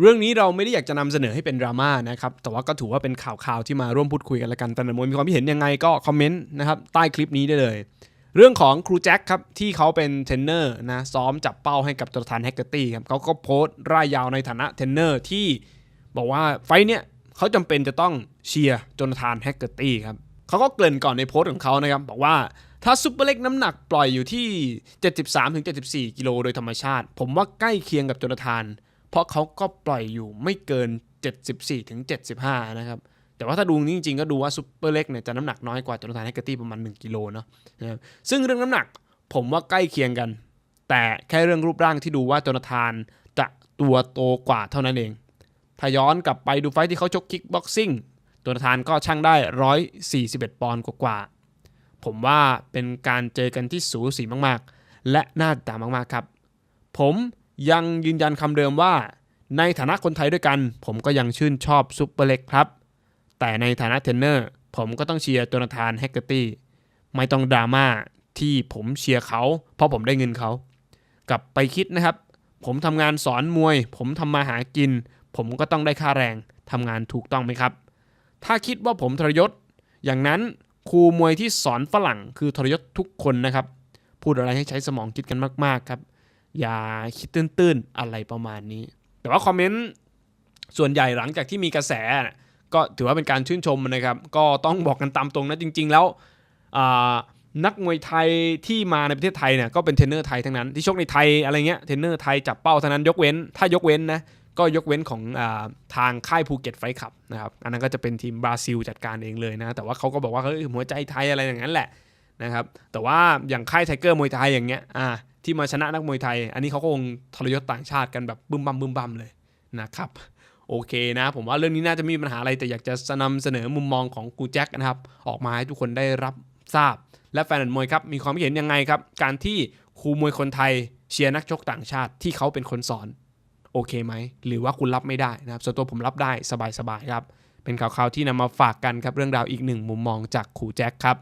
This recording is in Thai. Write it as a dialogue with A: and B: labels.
A: เรื่องนี้เราไม่ได้อยากจะนำเสนอให้เป็นดราม่านะครับ แต่ว่าก็ถือว่าเป็นข่าวข่าวๆที่มาร่วมพูดคุยกันละกันแต่หมวยมีความคิดเห็นยังไงก็คอมเมนต์นะครับใต้คลิปนี้ได้เลย เรื่องของครูแจ็คครับที่เขาเป็นเทรนเนอร์นะซ้อมจับเป้าให้กับจอร์แดนแฮกเกอร์ตี้ครับเขาก็โพสต์ร่ายยาวในฐานะเทรนเนอร์ที่บอกว่าไฟเนี่ยเขาจำเป็นจะต้องเชียร์จอร์แดนแฮกเกอร์ตี้ครับเขาก็เกริ่นก่อนในโพสต์ของเขานะครับบอกว่าถ้าซุปเปอร์เล็กน้ำหนักปล่อยอยู่ที่ 73-74 กิโลโดยธรรมชาติ ผมว่าใกล้เคียงกับจอร์แดน เพราะเขาก็ปล่อยอยู่ไม่เกิน 74ถึง75 นะครับ แต่ว่าถ้าดูจริงๆ ก็ดูว่าซูเปอร์เล็กเนี่ยจะน้ำหนักน้อยกว่าจอร์แดนแฮกเกอร์ตี้ประมาณ 1กิโลเนาะนะครับซึ่งเรื่องน้ำหนักผมว่าใกล้เคียงกัน แต่แค่เรื่องรูปร่างที่ดูว่าจอร์แดนจะตัวโตกว่าเท่านั้นเอง ถ้าย้อนกลับไปดูไฟที่เขาชกคิกบ็อกซิ่งจอร์แดนก็ช่างได้ 141 ปอนด์กว่าๆผมว่าเป็นการเจอกันที่สูสีมากๆ และน่าติดตามมากๆครับ ผม ยังยืนยันคำเดิมว่า ในฐานะคนไทยด้วยกัน ผมก็ยังชื่นชอบซุปเปอร์เล็กครับ แต่ในฐานะเทรนเนอร์ ผมก็ต้องเชียร์โจนาธานแฮกเกอร์ตี้ไม่ต้องดราม่าที่ผมเชียร์เขา เพราะผมได้เงินเขา กลับไปคิดนะครับ ผมทำงานสอนมวย ผมทำมาหากิน ผมก็ต้องได้ค่าแรงทำงานถูกต้องไหมครับ ถ้าคิดว่าผมทรยศ อย่างนั้นครูมวยที่สอนฝรั่งคือทรยศทุกคนนะครับ พูดอะไรให้ใช้สมองคิดกันมากๆครับ อย่าคิดตื้นๆ อะไรประมาณนี้ แต่ว่าคอมเมนต์ส่วนใหญ่หลังจากที่มีกระแส ก็ถือว่าเป็นการชื่นชมนะครับ ก็ต้องบอกกันตามตรงนะจริง ๆ แล้วนักมวยไทยที่มาในประเทศไทยเนี่ยก็เป็นเทรนเนอร์ไทยทั้งนั้นที่ชกในไทยอะไรเงี้ยเทรนเนอร์ไทยจับเป้าเท่านั้นยกเว้น ถ้ายกเว้นนะก็ยกเว้นของอทางค่ายภูเก็ตไฟขับนะครับอันนั้นก็จะเป็นทีมบราซิลจัดการเองเลยนะ แต่ว่าเขาก็บอกว่าเฮ้ยหัวใจไทยอะไรอย่างนั้นแหละนะครับแต่ว่าอย่างค่ายไทเกอร์มวยไทยอย่างเงี้ยอ่า ที่มาชนะนักมวยไทย อันนี้เขาก็คงทรยศต่างชาติกันแบบบึ้มบัมบึ้มบัมเลยนะครับโอเคนะ ผมว่าเรื่องนี้น่าจะไมมีปัญหาอะไรแต่อยากจะนำเสนอมุมมองของกูแจ็คนะครับ ออกมาให้ทุกคนได้รับทราบ และแฟนมวยครับ มีความคิดเห็นยังไงครับ การที่ครูมวยคนไทยเชียร์นักชกต่างชาติที่เขาเป็นคนสอน โอเคไหม หรือว่าคุณรับไม่ได้นะครับส่วนตัวผมรับได้สบายๆครับ เป็นข่าวๆที่นำมาฝากกันครับเรื่องราวอีกหนึ่งมุมมองจากครูแจ็คครับ